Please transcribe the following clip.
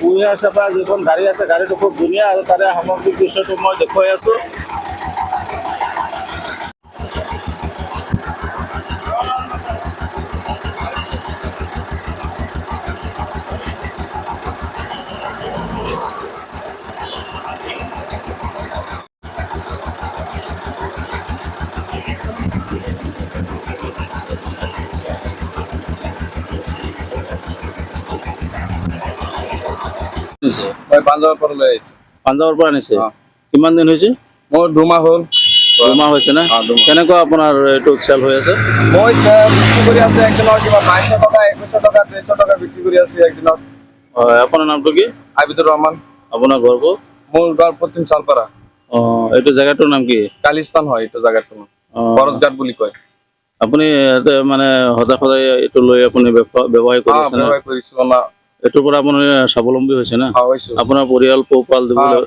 কুঁহিয়াৰ পৰা যিখন গাড়ী আছে, গাড়ীটো খুব ধুনীয়া আৰু তাৰে সামগ্ৰিক দৃশ্যটো মই দেখুৱাই আছোঁ। নিছে মই পাঞ্জাৱৰ পৰা লৈ আহিছো। পাঞ্জাৱৰ পৰা আনিছে? কিমান দিন হৈছে? মোৰ দুমাহ হ'ল। দুমাহ হৈছে নে? কেনেকুৱা আপোনাৰ এইটো চেল হৈ আছে? মই চে- বিক্ৰী কৰি আছো একদিনত কিবা বাইশ টকা একৈশ টকা তেইশ টকা বিক্ৰী কৰি আছো একদিনত আপোনাৰ নামটো কি? আবিদুর ৰহমান। আপোনাৰ ঘৰ ক'ত মোৰ গাঁৱৰ পশ্চিম চালপাৰা। অ এইটো জেগাটোৰ নাম কি? কালিস্তান হয় এইটো জাগাটো অ, বৰজঘাট বুলি কয়। আপুনি মানে সদায় সদায় এইটো লৈ আপুনি ব্যৱসায় কৰিছো না পর আপনার স্বাবলম্বী হয়েছে না? আপনার পরিয়াল পোপাল পৰিয়াল